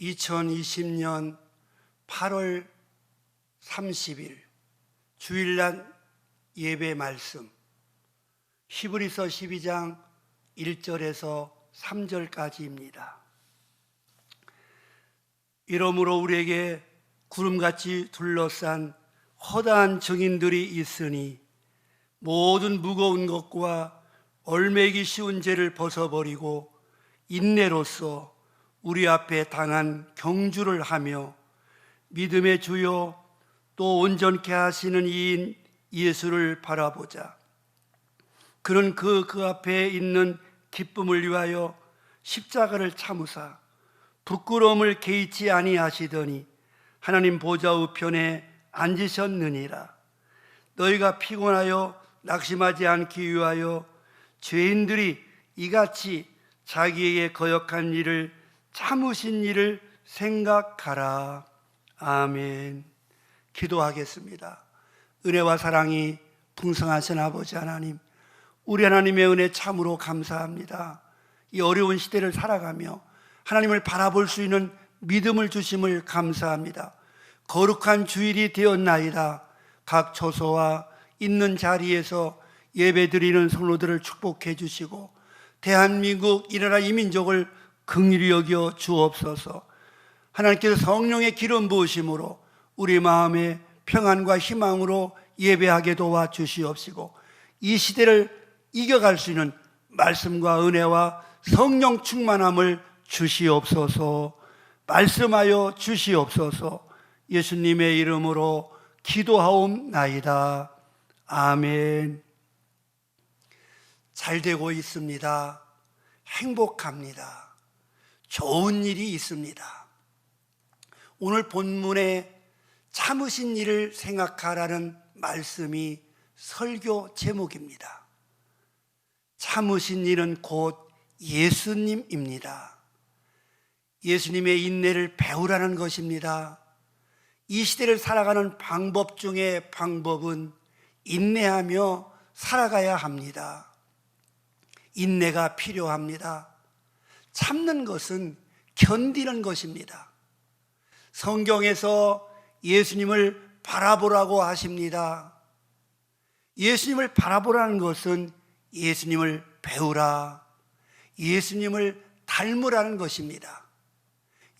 2020년 8월 30일 주일날 예배 말씀 히브리서 12장 1절에서 3절까지입니다. 이러므로 우리에게 구름같이 둘러싼 허다한 증인들이 있으니 모든 무거운 것과 얼매기 쉬운 죄를 벗어버리고 인내로서 우리 앞에 당한 경주를 하며 믿음의 주요 또 온전케 하시는 이인 예수를 바라보자. 그는 그, 그 앞에 있는 기쁨을 위하여 십자가를 참으사 부끄러움을 개의치 아니하시더니 하나님 보좌 우편에 앉으셨느니라. 너희가 피곤하여 낙심하지 않기 위하여 죄인들이 이같이 자기에게 거역한 일을 참으신 일을 생각하라. 아멘. 기도하겠습니다. 은혜와 사랑이 풍성하신 아버지 하나님, 우리 하나님의 은혜 참으로 감사합니다. 이 어려운 시대를 살아가며 하나님을 바라볼 수 있는 믿음을 주심을 감사합니다. 거룩한 주일이 되었나이다. 각 처소와 있는 자리에서 예배 드리는 성도들을 축복해 주시고 대한민국 이 나라 이민족을 긍휼히 여겨 주옵소서. 하나님께서 성령의 기름 부으심으로 우리 마음에 평안과 희망으로 예배하게 도와 주시옵시고 이 시대를 이겨갈 수 있는 말씀과 은혜와 성령 충만함을 주시옵소서. 말씀하여 주시옵소서. 예수님의 이름으로 기도하옵나이다. 아멘. 잘 되고 있습니다. 행복합니다. 좋은 일이 있습니다. 오늘 본문에 참으신 일을 생각하라는 말씀이 설교 제목입니다. 참으신 일은 곧 예수님입니다. 예수님의 인내를 배우라는 것입니다. 이 시대를 살아가는 방법 중에 방법은 인내하며 살아가야 합니다. 인내가 필요합니다. 참는 것은 견디는 것입니다. 성경에서 예수님을 바라보라고 하십니다. 예수님을 바라보라는 것은 예수님을 배우라, 예수님을 닮으라는 것입니다.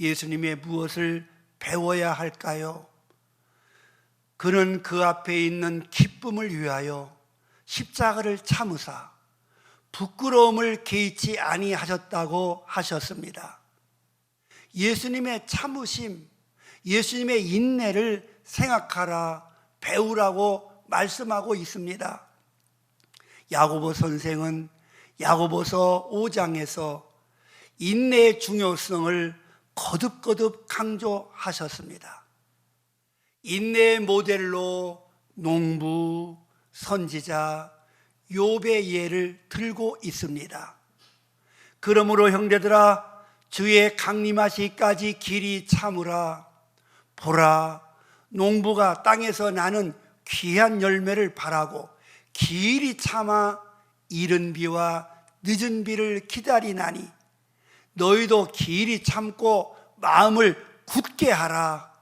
예수님의 무엇을 배워야 할까요? 그는 그 앞에 있는 기쁨을 위하여 십자가를 참으사 부끄러움을 개의치 아니하셨다고 하셨습니다. 예수님의 참으심, 예수님의 인내를 생각하라, 배우라고 말씀하고 있습니다. 야고보 선생은 야고보서 5장에서 인내의 중요성을 거듭거듭 강조하셨습니다. 인내의 모델로 농부, 선지자, 욥의 예를 들고 있습니다. 그러므로 형제들아 주의 강림하시기까지 길이 참으라. 보라 농부가 땅에서 나는 귀한 열매를 바라고 길이 참아 이른 비와 늦은 비를 기다리나니 너희도 길이 참고 마음을 굳게 하라.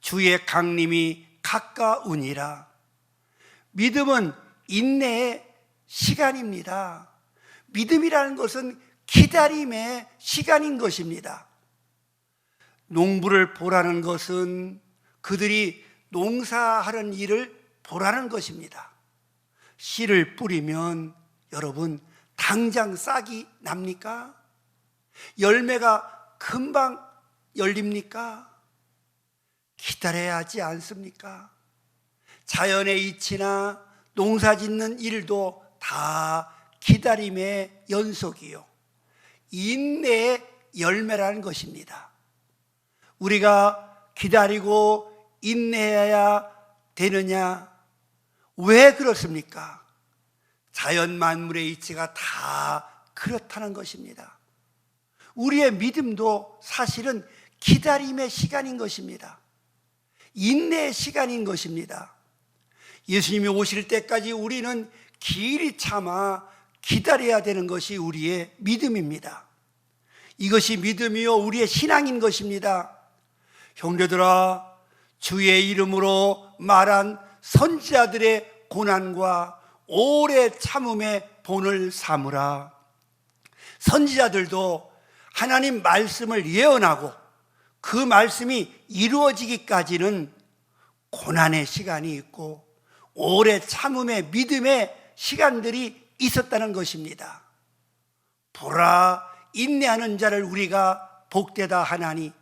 주의 강림이 가까우니라. 믿음은 인내의 시간입니다. 믿음이라는 것은 기다림의 시간인 것입니다. 농부를 보라는 것은 그들이 농사하는 일을 보라는 것입니다. 씨를 뿌리면 여러분 당장 싹이 납니까? 열매가 금방 열립니까? 기다려야 하지 않습니까? 자연의 이치나 농사 짓는 일도 다 기다림의 연속이요. 인내의 열매라는 것입니다. 우리가 기다리고 인내해야 되느냐? 왜 그렇습니까? 자연 만물의 이치가 다 그렇다는 것입니다. 우리의 믿음도 사실은 기다림의 시간인 것입니다. 인내의 시간인 것입니다. 예수님이 오실 때까지 우리는 길이 참아 기다려야 되는 것이 우리의 믿음입니다. 이것이 믿음이요 우리의 신앙인 것입니다. 형제들아 주의 이름으로 말한 선지자들의 고난과 오래 참음의 본을 삼으라. 선지자들도 하나님 말씀을 예언하고 그 말씀이 이루어지기까지는 고난의 시간이 있고 오래 참음의 믿음의 시간들이 있었다는 것입니다. 보라 인내하는 자를 우리가 복되다 하나니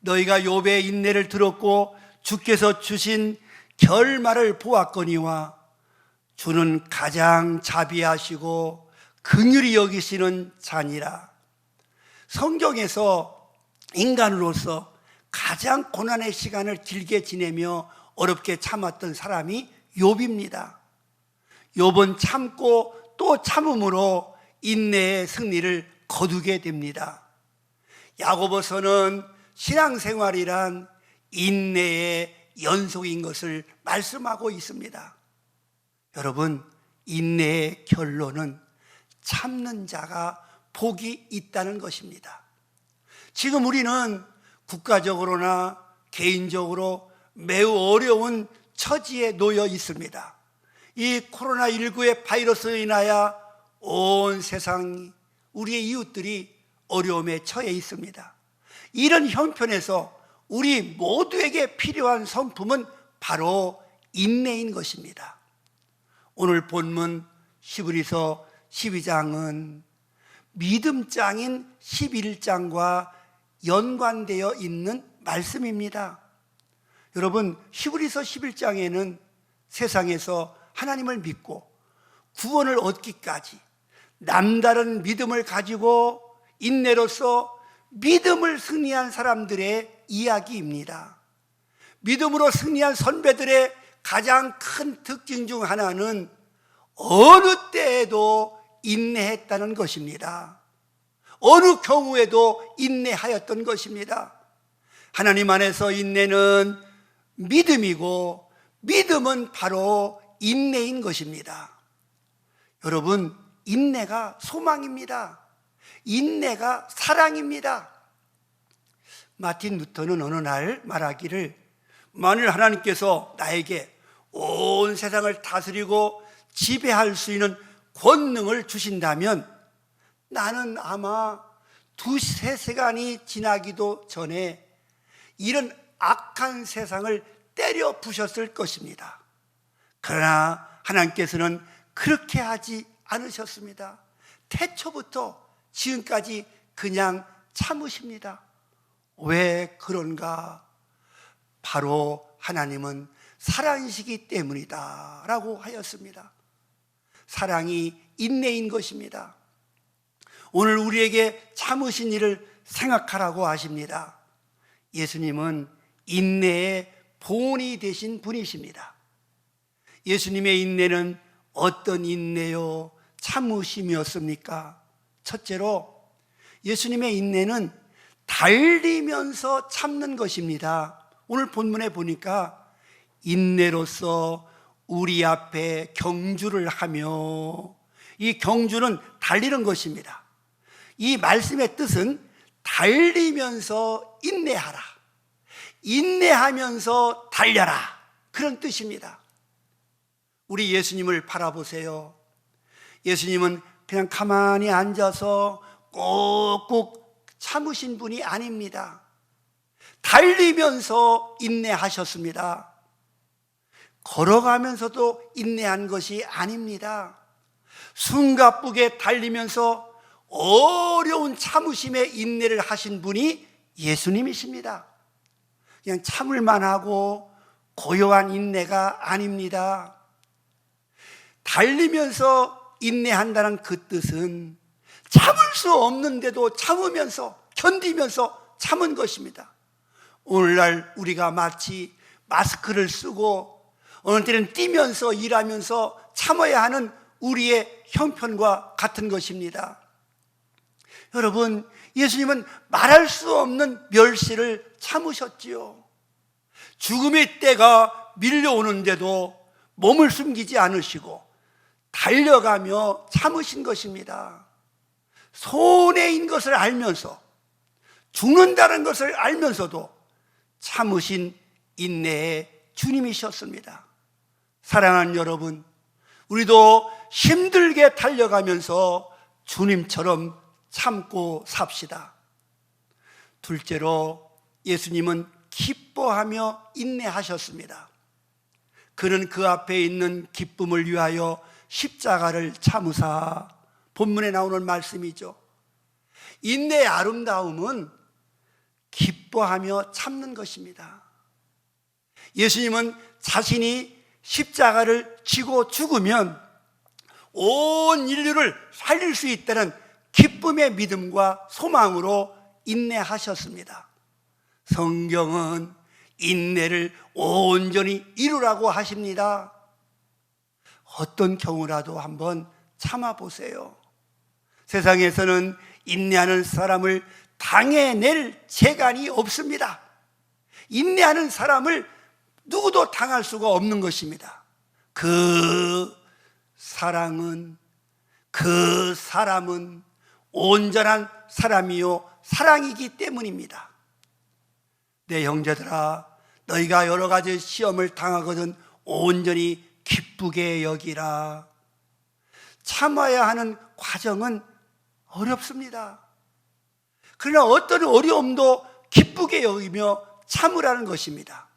너희가 욥의 인내를 들었고 주께서 주신 결말을 보았거니와 주는 가장 자비하시고 긍휼히 여기시는 자니라. 성경에서 인간으로서 가장 고난의 시간을 길게 지내며 어렵게 참았던 사람이 욥입니다. 욥은 참고 또 참음으로 인내의 승리를 거두게 됩니다. 야고보서는 신앙생활이란 인내의 연속인 것을 말씀하고 있습니다. 여러분, 인내의 결론은 참는 자가 복이 있다는 것입니다. 지금 우리는 국가적으로나 개인적으로 매우 어려운 처지에 놓여 있습니다. 이 코로나19의 바이러스로 인하여 온 세상 우리의 이웃들이 어려움에 처해 있습니다. 이런 형편에서 우리 모두에게 필요한 성품은 바로 인내인 것입니다. 오늘 본문 시브리서 12장은 믿음장인 11장과 연관되어 있는 말씀입니다. 여러분, 히브리서 11장에는 세상에서 하나님을 믿고 구원을 얻기까지 남다른 믿음을 가지고 인내로서 믿음을 승리한 사람들의 이야기입니다. 믿음으로 승리한 선배들의 가장 큰 특징 중 하나는 어느 때에도 인내했다는 것입니다. 어느 경우에도 인내하였던 것입니다. 하나님 안에서 인내는 믿음이고 믿음은 바로 인내인 것입니다. 여러분, 인내가 소망입니다. 인내가 사랑입니다. 마틴 루터는 어느 날 말하기를 만일 하나님께서 나에게 온 세상을 다스리고 지배할 수 있는 권능을 주신다면 나는 아마 두세 시간이 지나기도 전에 이런 악한 세상을 때려 부셨을 것입니다. 그러나 하나님께서는 그렇게 하지 않으셨습니다. 태초부터 지금까지 그냥 참으십니다. 왜 그런가? 바로 하나님은 사랑이시기 때문이다. 라고 하였습니다. 사랑이 인내인 것입니다. 오늘 우리에게 참으신 일을 생각하라고 하십니다. 예수님은 인내의 본이 되신 분이십니다. 예수님의 인내는 어떤 인내요? 참으심이었습니까? 첫째로 예수님의 인내는 달리면서 참는 것입니다. 오늘 본문에 보니까 인내로서 우리 앞에 경주를 하며 이 경주는 달리는 것입니다. 이 말씀의 뜻은 달리면서 인내하라. 인내하면서 달려라. 그런 뜻입니다. 우리 예수님을 바라보세요. 예수님은 그냥 가만히 앉아서 꼭꼭 참으신 분이 아닙니다. 달리면서 인내하셨습니다. 걸어가면서도 인내한 것이 아닙니다. 숨가쁘게 달리면서 어려운 참으심에 인내를 하신 분이 예수님이십니다. 그냥 참을만 하고 고요한 인내가 아닙니다. 달리면서 인내한다는 그 뜻은 참을 수 없는데도 참으면서 견디면서 참은 것입니다. 오늘날 우리가 마치 마스크를 쓰고 어느 때는 뛰면서 일하면서 참아야 하는 우리의 형편과 같은 것입니다. 여러분, 예수님은 말할 수 없는 멸시를 참으셨지요. 죽음의 때가 밀려오는데도 몸을 숨기지 않으시고 달려가며 참으신 것입니다. 손해인 것을 알면서 죽는다는 것을 알면서도 참으신 인내의 주님이셨습니다. 사랑하는 여러분, 우리도 힘들게 달려가면서 주님처럼 참고 삽시다. 둘째로 예수님은 기뻐하며 인내하셨습니다. 그는 그 앞에 있는 기쁨을 위하여 십자가를 참으사 본문에 나오는 말씀이죠. 인내의 아름다움은 기뻐하며 참는 것입니다. 예수님은 자신이 십자가를 지고 죽으면 온 인류를 살릴 수 있다는 기쁨의 믿음과 소망으로 인내하셨습니다. 성경은 인내를 온전히 이루라고 하십니다. 어떤 경우라도 한번 참아 보세요. 세상에서는 인내하는 사람을 당해낼 재간이 없습니다. 인내하는 사람을 누구도 당할 수가 없는 것입니다. 그 사랑은, 그 사람은 온전한 사람이요, 사랑이기 때문입니다. 내 형제들아, 너희가 여러 가지 시험을 당하거든 온전히 기쁘게 여기라. 참아야 하는 과정은 어렵습니다. 그러나 어떤 어려움도 기쁘게 여기며 참으라는 것입니다.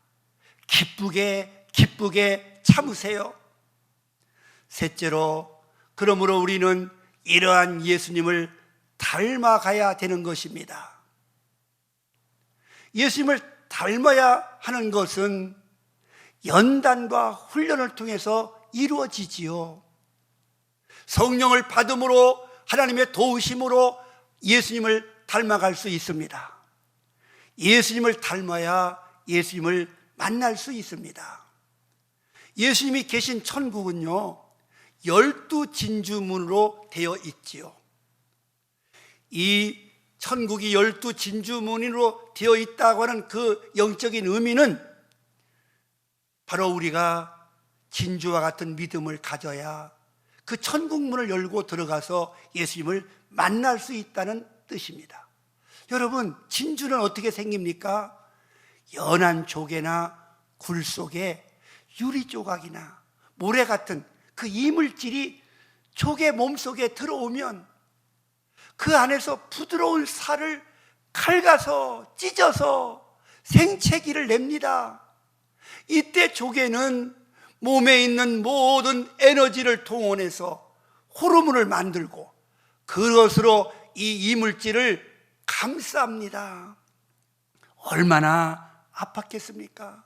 기쁘게, 기쁘게 참으세요. 셋째로, 그러므로 우리는 이러한 예수님을 닮아가야 되는 것입니다. 예수님을 닮아야 하는 것은 연단과 훈련을 통해서 이루어지지요. 성령을 받음으로 하나님의 도우심으로 예수님을 닮아갈 수 있습니다. 예수님을 닮아야 예수님을 만날 수 있습니다. 예수님이 계신 천국은요, 열두 진주문으로 되어 있지요. 이 천국이 열두 진주문으로 되어 있다고 하는 그 영적인 의미는 바로 우리가 진주와 같은 믿음을 가져야 그 천국문을 열고 들어가서 예수님을 만날 수 있다는 뜻입니다. 여러분, 진주는 어떻게 생깁니까? 연한 조개나 굴 속에 유리 조각이나 모래 같은 그 이물질이 조개 몸속에 들어오면 그 안에서 부드러운 살을 칼가서 찢어서 생채기를 냅니다. 이때 조개는 몸에 있는 모든 에너지를 동원해서 호르몬을 만들고 그것으로 이 이물질을 감쌉니다. 얼마나 아팠겠습니까?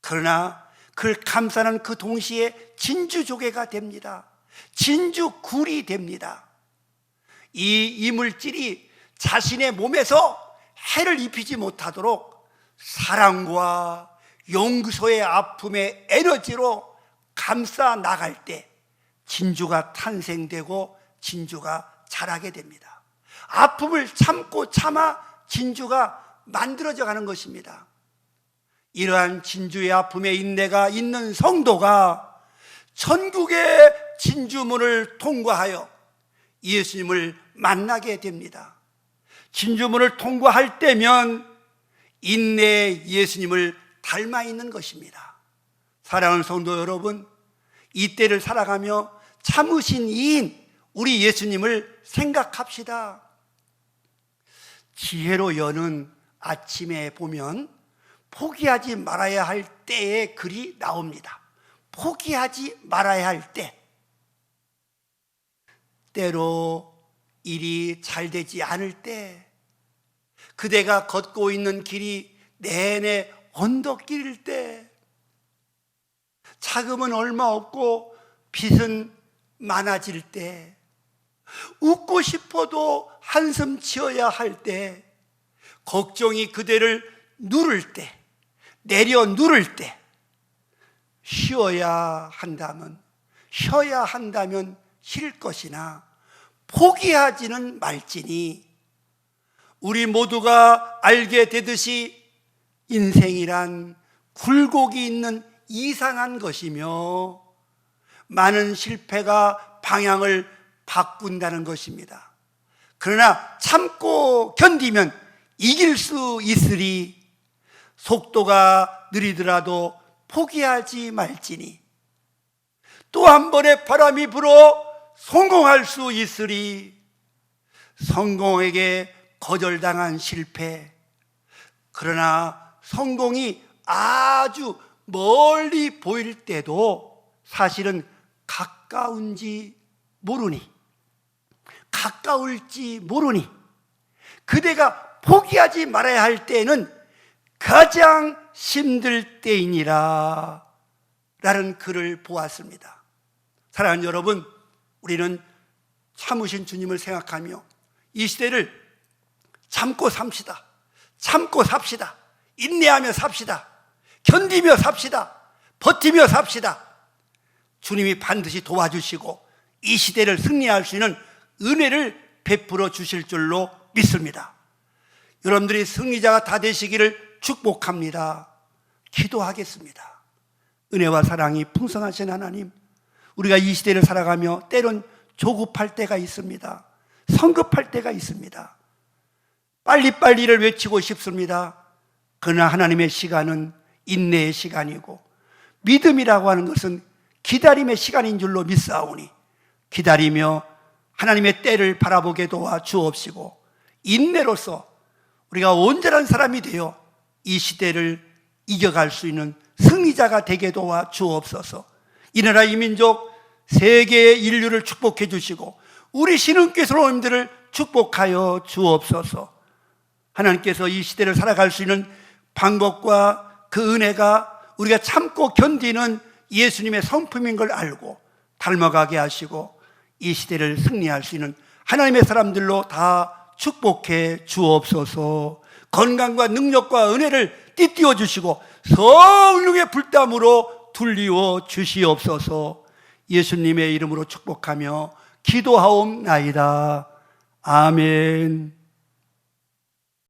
그러나 그를 감싸는 그 동시에 진주조개가 됩니다. 진주굴이 됩니다. 이 이물질이 자신의 몸에서 해를 입히지 못하도록 사랑과 용서의 아픔의 에너지로 감싸 나갈 때 진주가 탄생되고 진주가 자라게 됩니다. 아픔을 참고 참아 진주가 만들어져 가는 것입니다. 이러한 진주의 아픔의 인내가 있는 성도가 천국의 진주문을 통과하여 예수님을 만나게 됩니다. 진주문을 통과할 때면 인내의 예수님을 닮아 있는 것입니다. 사랑하는 성도 여러분, 이 때를 살아가며 참으신 이인 우리 예수님을 생각합시다. 지혜로 여는 아침에 보면 포기하지 말아야 할 때의 글이 나옵니다. 포기하지 말아야 할 때. 때로 일이 잘 되지 않을 때, 그대가 걷고 있는 길이 내내 언덕길일 때, 자금은 얼마 없고 빚은 많아질 때, 웃고 싶어도 한숨 지어야 할 때, 걱정이 그대를 누를 때, 내려 누를 때, 쉬어야 한다면, 쉬어야 한다면 쉴 것이나, 포기하지는 말지니, 우리 모두가 알게 되듯이 인생이란 굴곡이 있는 이상한 것이며, 많은 실패가 방향을 바꾼다는 것입니다. 그러나 참고 견디면 이길 수 있으리. 속도가 느리더라도 포기하지 말지니. 또 한 번의 바람이 불어 성공할 수 있으리. 성공에게 거절당한 실패. 그러나 성공이 아주 멀리 보일 때도 사실은 가까운지 모르니 가까울지 모르니 그대가 포기하지 말아야 할 때는 가장 힘들 때이니라 라는 글을 보았습니다. 사랑하는 여러분, 우리는 참으신 주님을 생각하며 이 시대를 참고 삽시다. 참고 삽시다. 인내하며 삽시다. 견디며 삽시다. 버티며 삽시다. 주님이 반드시 도와주시고 이 시대를 승리할 수 있는 은혜를 베풀어 주실 줄로 믿습니다. 여러분들이 승리자가 다 되시기를 축복합니다. 기도하겠습니다. 은혜와 사랑이 풍성하신 하나님, 우리가 이 시대를 살아가며 때론 조급할 때가 있습니다. 성급할 때가 있습니다. 빨리빨리를 외치고 싶습니다. 그러나 하나님의 시간은 인내의 시간이고 믿음이라고 하는 것은 기다림의 시간인 줄로 믿사오니 기다리며 하나님의 때를 바라보게 도와 주옵시고 인내로서 우리가 온전한 사람이 되어 이 시대를 이겨갈 수 있는 승리자가 되게 도와 주옵소서. 이 나라 이 민족 세계의 인류를 축복해 주시고 우리 신흥교수님들을 축복하여 주옵소서. 하나님께서 이 시대를 살아갈 수 있는 방법과 그 은혜가 우리가 참고 견디는 예수님의 성품인 걸 알고 닮아가게 하시고 이 시대를 승리할 수 있는 하나님의 사람들로 다 축복해 주옵소서. 건강과 능력과 은혜를 띠띠워 주시고 성령의 불담으로 둘리워 주시옵소서. 예수님의 이름으로 축복하며 기도하옵나이다. 아멘.